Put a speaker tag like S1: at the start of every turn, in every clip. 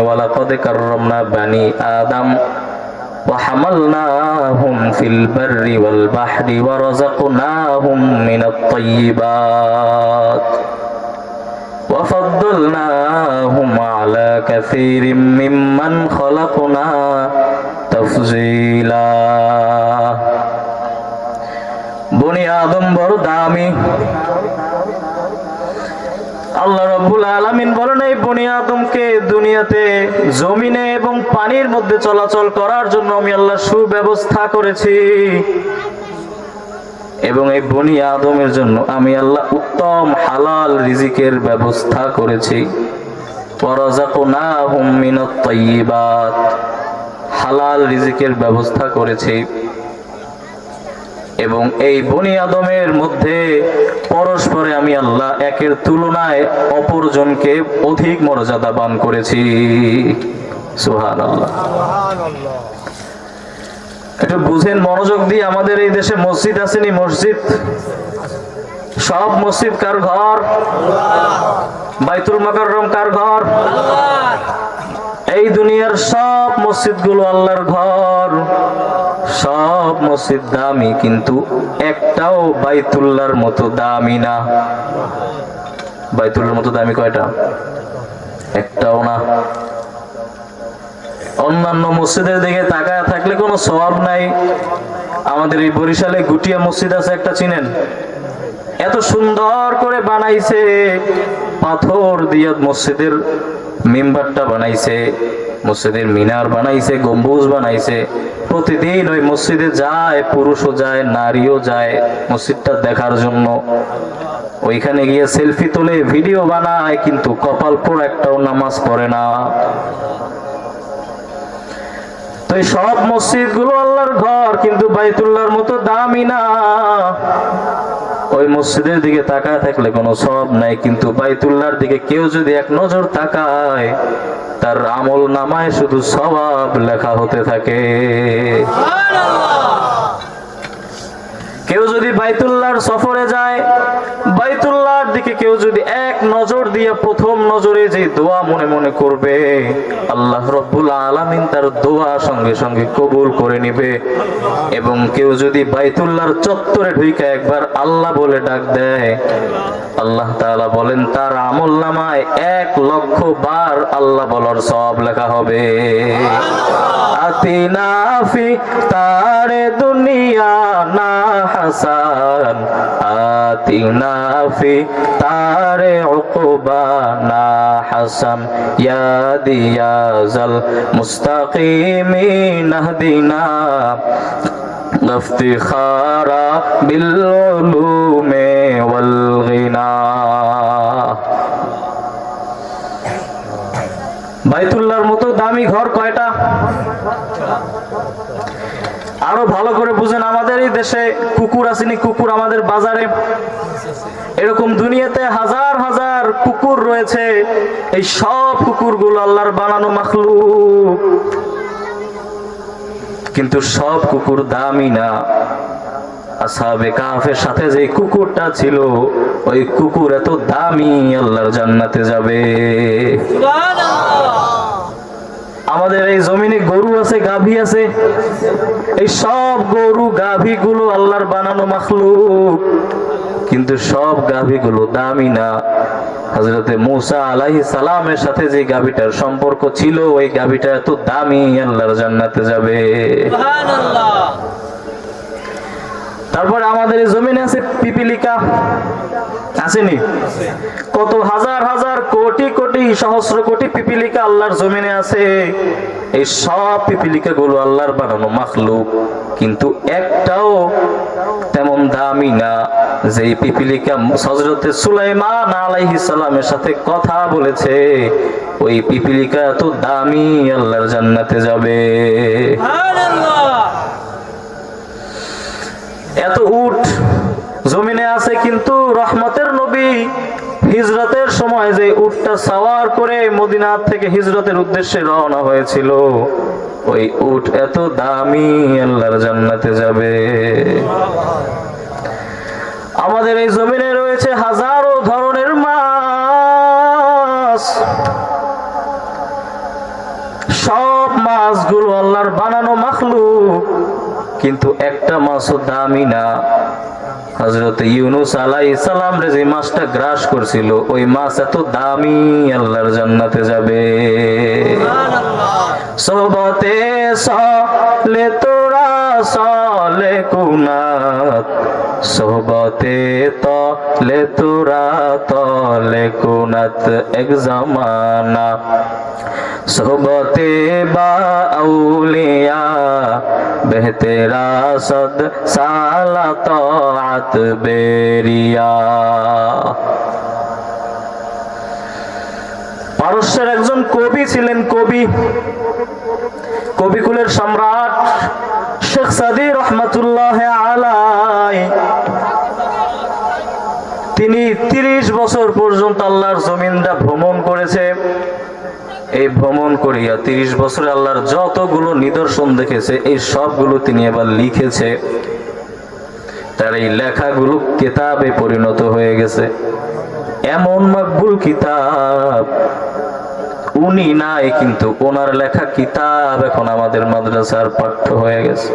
S1: ولقد كرمنا بني آدم وحملناهم في البر والبحر ورزقناهم من الطيبات وفضلناهم على كثير ممن خلقنا تفضيلا বনি আদম বড় দামি আল্লাহ রব্বুল আলামিন বলেন, এই বনি আদমকে দুনিয়াতে জমিনে এবং পানির মধ্যে চলাচল করার জন্য আমি আল্লাহ সুব্যবস্থা করেছি। এবং এই বনি আদমের জন্য আমি আল্লাহ উত্তম হালাল রিজিকের ব্যবস্থা করেছি। হালাল রিজিকের ব্যবস্থা করেছি। এবং এই বনি আদমের মধ্যে পরস্পরে আমি আল্লাহ একের তুলনায় অপরজনকে অধিক মর্যাদাবান করেছি। সুহান আল্লাহ একটু বুঝেন, মনোযোগ দিয়ে আমাদের এই দেশে মসজিদ আসেনি মসজিদ? সব মসজিদ কার ঘর? বাইতুল মাকাররম কার ঘর? এই দুনিয়ার সব মসজিদগুলো আল্লাহর ঘর। সব মসজিদ দামি, কিন্তু একটাও বাইতুল্লার মতো দামি না। বাইতুল্লাহর মতো দামি কয়টা? একটাও না। অন্যান্য মসজিদের দিকে তাকায় থাকলে কোনো সওয়াব নাই। আমাদের এই বরিশালে গুটিয়া মসজিদ আছে, একটা চিনেন? এত সুন্দর করে বানাইছে পাথর দিয়ে মসজিদের মেম্বারটা বানাইছে, মসজিদের মিনার বানাইছে, গম্বুজ বানাইছে। প্রতিদিন ওই মসজিদে যায়, পুরুষও যায়, নারীও যায় মসজিদটা দেখার জন্য। ওইখানে গিয়ে সেলফি তোলে, ভিডিও বানায়, কিন্তু কপাল পোড়া একটাও নামাজ পড়ে না। তো সব মসজিদগুলো আল্লাহর ঘর, কিন্তু বাইতুল্লাহর মতো দামি না। ওই মসজিদের দিকে তাকায় থাকলে কোনো সব নাই কিন্তু বাইতুল্লার দিকে কেউ যদি এক নজর তাকায় তার আমল নামায় শুধু সবাব লেখা হতে থাকে। কেউ যদি বাইতুল্লার সফরে যায় বাইতুল্লাহর দিকে কেউ যদি এক নজর দিয়ে প্রথম নজরে যে দোয়া মনে মনে করবে, আল্লাহ রব্বুল আলামিন তার দোয়া সঙ্গে সঙ্গে কবুল করে নিবে। এবং কেউ যদি বাইতুল্লাহর চত্বরে ঢুকে একবার আল্লাহ বলে ডাক দেয়, আল্লাহ তাআলা বলেন, তার আমল নামায় এক লক্ষ বার আল্লাহ বলার সব লেখা হবে। আতিনা ফি তারে দুনিয়া না হাসান। আতিনা ফি তারে উকবা না হাসান ইয়া দিয়াজাল মুস্তাকিমিন নাহদিনা افتخارا بالعلوم والغنى বাইতুল্লাহর মতো দামি ঘর কয়টা আরও ভালো করে বুঝেন আমাদের এই দেশে কুকুর আসেনি, কুকুর আমাদের বাজারে। এরকম দুনিয়াতে হাজার হাজার কুকুর রয়েছে, এই সব কুকুরগুলো আল্লাহর বানানো মাখলুক। কিন্তু সব কুকুর দামি না। কাফের সাথে যে কুকুরটা ছিল, ওই কুকুর এত দামি, আল্লাহর জান্নাতে যাবে। আমাদের এই জমিনে গরু আছে গাভী আছে এই সব গরু গাভী গুলো আল্লাহর বানানো মাখলুক। কিন্তু সব গাভী গুলো দামি না। হজরতে মুসা আলাহি সালামের সাথে যে গাভীটার সম্পর্ক ছিল ওই গাভীটা এত দামি আল্লাহর জান্নাতে যাবে। তারপর আমাদের এই জমিনে আছে পিপিলিকা। আসেনি? কত হাজার হাজার সহস্র কোটি পিপিলিকা আল্লাহর জমিনে আছে। এই সব পিপিলিকা গুলো আল্লাহর বানানো মাখলুক। কিন্তু একটাও তেমন দামি না যে পিপিলিকা হজরতে সুলাইমান আলাইহিস সালামের সাথে কথা বলেছে, ওই পিপিলিকা এত দামি আল্লাহর জান্নাতে যাবে। এত উট জমিনে আছে কিন্তু রহমতের নবী হিজরতের সময় যে উটটা সাওয়ার করে মদিনার থেকে হিজরতের উদ্দেশ্যে রওনা হয়েছিল, ওই উট এত দামি, আল্লাহর জান্নাতে যাবে। আমাদের এই জমিনে রয়েছে হাজারো ধরনের মাছ। সব মাছগুলো আল্লাহর বানানো মাখলু কিন্তু একটা মাছও দামি না। হজরত ইউনুস আলাই সালাম রে যে মাছটা গ্রাস করছিল ওই মাছ এত দামি আল্লাহর জান্নাতে যাবে। সবতে সলে তোরা তলে তোরা তলে কুনাত এক জামানা। সালা তাত বেরিয়া। পারস্যের একজন কবি ছিলেন কবি। কবিকুলের সম্রাট শেখ সাদি রহমতুল্লাহ আলাই, তিনি তিরিশ বছর পর্যন্ত আল্লাহর জমিনটা ভ্রমণ করেছে। এই ভ্রমণ করিয়া তিরিশ বছরে আল্লাহর যতগুলো নিদর্শন দেখেছে, এই সবগুলো তিনি এবার লিখেছে। তার এই লেখাগুলো কেতাবে পরিণত হয়ে গেছে। এমন মকবুল কিতাব উনি নাই কিন্তু ওনার লেখা কিতাব এখন আমাদের মাদ্রাসার পাঠ্য হয়ে গেছে।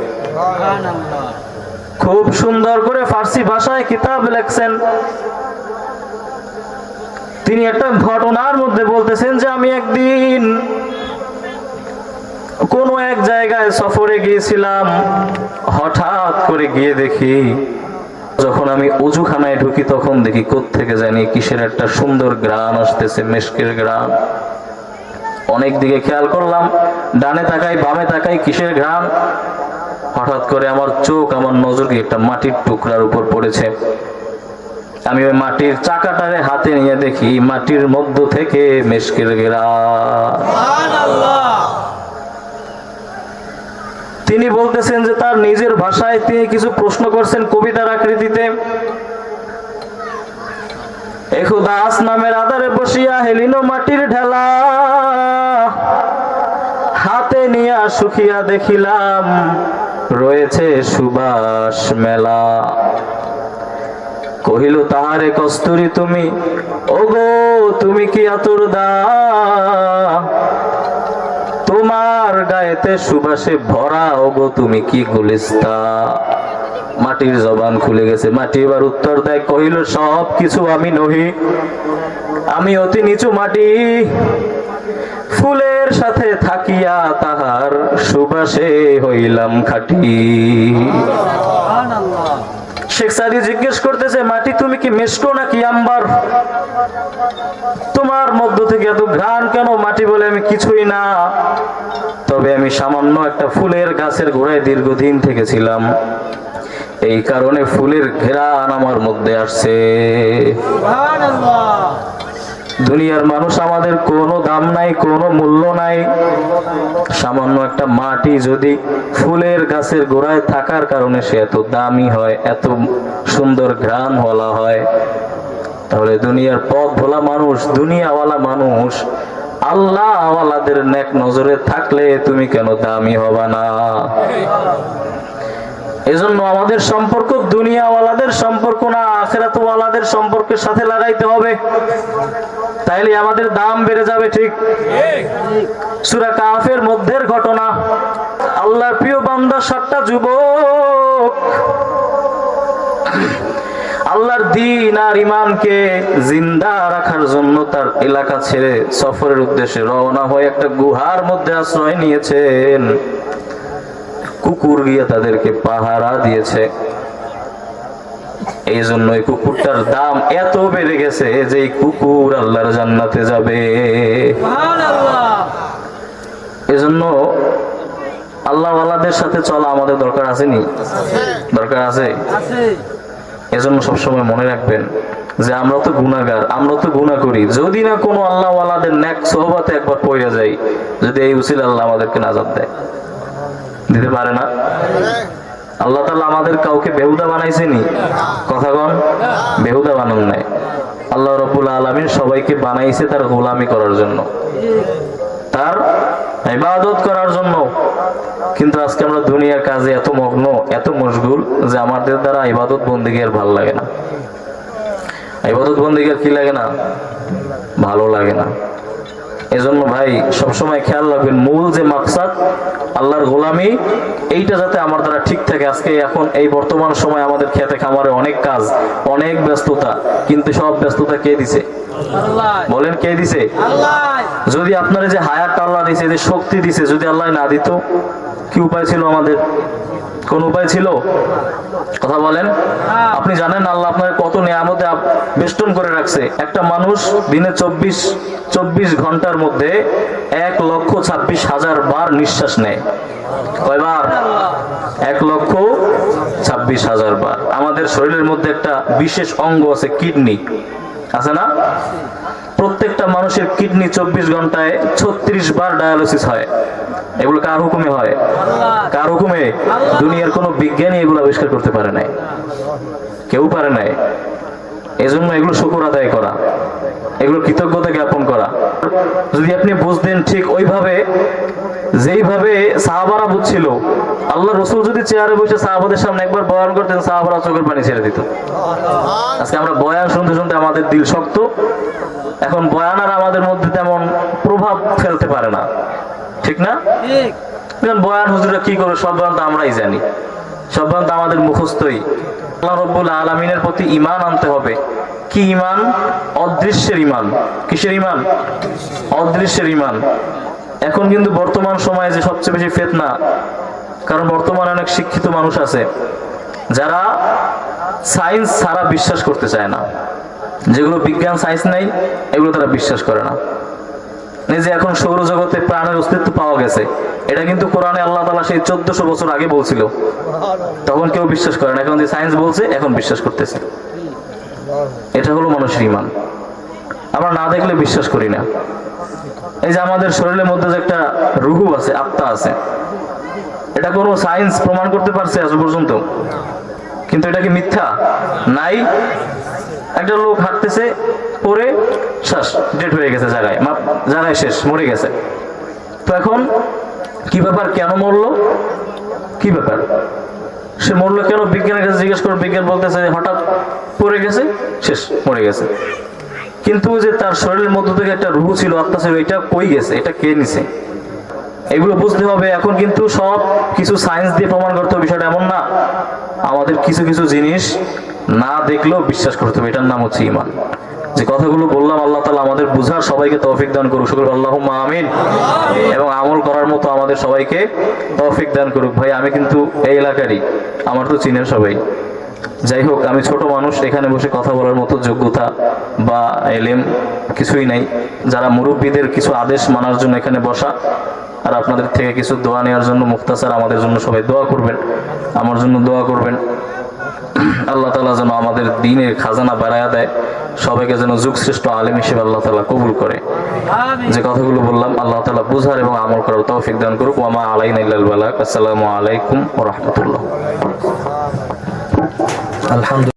S1: খুব সুন্দর করে ফার্সি ভাষায় কিতাব লেখছেন। তিনি একটা ঘটনার মধ্যে বলতেছেন যে আমি একদিন কোন এক জায়গায় সফরে গিয়েছিলাম, হঠাৎ করে গিয়ে দেখি, যখন আমি উজুখানায় ঢুকি তখন দেখি থেকে জানি কিসের একটা সুন্দর গ্রাম আসতেছে, মেশকের গ্রান অনেক দিকে খেয়াল করলাম, ডানে তাকাই, বামে তাকাই, কিসের ঘ্রাণ? হঠাৎ করে আমার চোখ, আমার নজর একটা মাটির টুকরার উপর পড়েছে। আমি ওই মাটির চাকাটারে হাতে নিয়ে দেখি, মাটির মধ্য থেকে মেশকের গেরা তিনি বলতেছেন যে তার নিজের ভাষায় তিনি কিছু প্রশ্ন করছেন কবিতার আকৃতিতে। এখুদাস নামের আধারে বসিয়া হেলিনো মাটির ঢেলা। সুখিয়া দেখিলাম, রয়েছে সুবাস মেলা। কহিল, তাহারে কস্তুরি তুমি? ওগো, তুমি কি আতুর দা তোমার গায়েতে সুবাসে ভরা, ওগো, তুমি কি গুলিস্তা? মাটির জবান খুলে গেছে। মাটি এবার উত্তর দেয়, কহিল, সব কিছু আমি নহি। আমি অতি নিচু মাটি। ফুলের সাথে থাকিয়া তাহার সুবাসে হইলাম খাটি। শেখ সাদি জিজ্ঞেস করতেছে, মাটি তুমি কি মেসকো নাকি আম্বার? তোমার মধ্য থেকে এত ঘ্রাণ কেন? মাটি বলে আমি কিছুই না। তবে আমি সামান্য একটা ফুলের গাছের গোড়ায় দীর্ঘদিন থেকে ছিলাম এই কারণে ফুলের ঘেরান আমার মধ্যে আসছে। দুনিয়ার মানুষ আমাদের কোনো দাম নাই, কোনো মূল্য নাই। সামান্য একটা মাটি যদি ফুলের গাছের গোড়ায় থাকার কারণে সে এত দামি হয়, এত সুন্দর ঘ্রাণ বলা হয়, তাহলে দুনিয়ার পথ ভোলা মানুষ, দুনিয়াওয়ালা মানুষ আল্লাহ আওয়ালাদের নেক নজরে থাকলে তুমি কেন দামি হবা না? এজন্য আমাদের সম্পর্ক দুনিয়াওয়ালাদের সম্পর্ক না, আখেরাতওয়ালাদের সম্পর্কের সাথে লাগাইতে হবে। তাইলে আমাদের দাম বেড়ে যাবে ঠিক? সুরা কাফের মধ্যের ঘটনা। আল্লাহর প্রিয় বান্দা সাতটা যুবক। আল্লাহর দিন আর ইমানকে জিন্দা রাখার জন্য তার এলাকা ছেড়ে সফরের উদ্দেশ্যে রওনা হয়ে একটা গুহার মধ্যে আশ্রয় নিয়েছেন। কুকুর গিয়ে তাদেরকে পাহারা দিয়েছে। এই জন্য এই কুকুরটার দাম এত বেড়ে গেছে যে এই কুকুর আল্লাহর জান্নাতে যাবে। এজন্য আল্লাহ আল্লাহদের সাথে চলা আমাদের দরকার আসেনি দরকার আছে? এজন্য সবসময় মনে রাখবেন যে আমরা তো গুণাগার আমরা তো গুণা করি। যদি না কোনো আল্লাহ আল্লাহদের ন্যাক সোহবাতে একবার পড়ে যাই যদি এই উসিল আল্লাহ আমাদেরকে নাজাদ দেয়। দিতে পারে না? আল্লাহ তালা আমাদের কাউকে বেহুদা বানাইছেনি? কথা কন, বেহুদা বানান নাই। আল্লাহ রব্বুল আলামিন সবাইকে বানাইছে তার গোলামি করার জন্য। তার ইবাদত করার জন্য। কিন্তু আজকে আমরা দুনিয়ার কাজে এত মগ্ন, এত মশগুল যে আমাদের দ্বারা ইবাদত বন্দিকে আর ভালো লাগে না। ইবাদত বন্দিকে কি লাগে না? ভালো লাগে না। এজন্য ভাই সবসময় খেয়াল রাখবেন মূল যে মাকসাদ আল্লাহর গোলামি এইটা যাতে আমার দ্বারা ঠিক থাকে। আজকে এখন এই বর্তমান সময় আমাদের খেতে খামারে অনেক কাজ অনেক ব্যস্ততা কিন্তু সব ব্যস্ততা কে দিছে? বলেন কে দিছে? যদি আপনার যে হায়াত আল্লাহ দিছে যে শক্তি দিছে যদি আল্লাহ না দিত কি উপায় ছিল আমাদের? কোন উপায় ছিল? কথা বলেন। আপনি জানেন আল্লাহ আপনার কত নিয়ামতে বেষ্টন করে রাখছে। একটা মানুষ দিনে চব্বিশ চব্বিশ ঘণ্টার মধ্যে এক লক্ষ ছাব্বিশ হাজার বার নিঃশ্বাস নেয়। কয়বার? এক লক্ষ ছাব্বিশ হাজার বার। আমাদের শরীরের মধ্যে একটা বিশেষ অঙ্গ আছে, কিডনি। আছে না? প্রত্যেকটা মানুষের কিডনি চব্বিশ ঘন্টায় ছত্রিশ বার ডায়ালিসিস হয়। এগুলো কার হুকুমে হয়? কার হুকুমে? দুনিয়ার কোনো বিজ্ঞানী এগুলো আবিষ্কার করতে পারে নাই। কেউ পারে নাই। এজন্য এগুলো শুকর আদায় করা। এগুলো কৃতজ্ঞতা জ্ঞাপন করা। যদি আপনি বুঝতেন ঠিক ওইভাবে যেইভাবে সাহাবারা বুঝছিল আল্লাহ রসুল যদি চেয়ারে বসে সাহাবাদের সামনে একবার বয়ান করতেন সাহাবারা চোখের পানি ছেড়ে দিত। আজকে আমরা বয়ান শুনতে শুনতে আমাদের দিল শক্ত। এখন বয়ান আর আমাদের মধ্যে তেমন প্রভাব ফেলতে পারে না। ঠিক না? বয়ান হুজুরা কি করে সব বয়ান তো আমরাই জানি। সব বয়ান তো আমাদের মুখস্থই। আল্লাহ রব্বুল আলমিনের প্রতি ইমান আনতে হবে। কি ইমান অদৃশ্যের ইমান কিসের ইমান অদৃশ্যের ইমান এখন কিন্তু বর্তমান সময়ে যে সবচেয়ে বেশি ফেতনা কারণ বর্তমানে অনেক শিক্ষিত মানুষ আছে যারা সায়েন্স ছাড়া বিশ্বাস করতে চায় না। যেগুলো বিজ্ঞান সায়েন্স নেই এগুলো তারা বিশ্বাস করে না। যে এখন সৌরজগতে প্রাণের অস্তিত্ব পাওয়া গেছে। এটা কিন্তু কোরআনে আল্লাহ তালা সেই চোদ্দশো বছর আগে বলছিল। তখন কেউ বিশ্বাস করে না। এখন যে সায়েন্স বলছে, এখন বিশ্বাস করতেছে। এটা হলো মানুষের ইমান আমরা না দেখলে বিশ্বাস করি না। এই যে আমাদের শরীরের মধ্যে যে একটা রুহু আছে, আত্মা আছে, এটা কোনো সায়েন্স প্রমাণ করতে পারছে আজ পর্যন্ত। কিন্তু এটা কি মিথ্যা? নাই। একটা লোক হাঁটতেছে পরে শ্বাস, ডেট হয়ে গেছে জায়গায় জায়গায় শেষ, মরে গেছে। তো এখন কি ব্যাপার, কেন মরলো? কি ব্যাপার? সে মরলো কেন? বিজ্ঞানের কাছে জিজ্ঞেস করে, বিজ্ঞান বলতেছে হঠাৎ পড়ে গেছে, শেষ, মরে গেছে। কিন্তু যে তার শরীরের মধ্য থেকে একটা রুহু ছিল আত্মা ছিল এটা কই গেছে? এটা কে নিছে? এগুলো বুঝতে হবে। এখন কিন্তু সব কিছু সায়েন্স দিয়ে প্রমাণ করতে হবে, বিষয়টা এমন না। আমাদের কিছু কিছু জিনিস না দেখলেও বিশ্বাস করতে হবে এটার নাম হচ্ছে ইমান যে কথাগুলো বললাম, আল্লাহ তালা আমাদের বুঝার সবাইকে তৌফিক দান করুক, শুক্র আল্লাহ আমিন। এবং আমল করার মতো আমাদের সবাইকে তৌফিক দান করুক। ভাই, আমি কিন্তু এই এলাকারই, আমার তো চিনেন সবাই। যাই হোক, আমি ছোট মানুষ, এখানে বসে কথা বলার মতো যোগ্যতা বা এলেম কিছুই নাই। যারা মুরব্বীদের কিছু আদেশ মানার জন্য এখানে বসা, আর আপনাদের থেকে কিছু দোয়া নেওয়ার জন্য মুক্তাসার আমাদের জন্য সবাই দোয়া করবেন। আমার জন্য দোয়া করবেন। আল্লাহ তালা যেন আমাদের দিনের খাজানা বাড়ায়া দেয়, সবাইকে যেন যুগ শ্রেষ্ঠ আলেম হিসেবে আল্লাহ তালা কবুল করে। যে কথাগুলো বললাম, আল্লাহ তালা বুঝার এবং আমল করার তৌফিক দান করুক। ওয়ামা আলাইন আসসালামু আলাইকুম রহমতুল্লাহ।
S2: আলহামদুলিল্লাহ।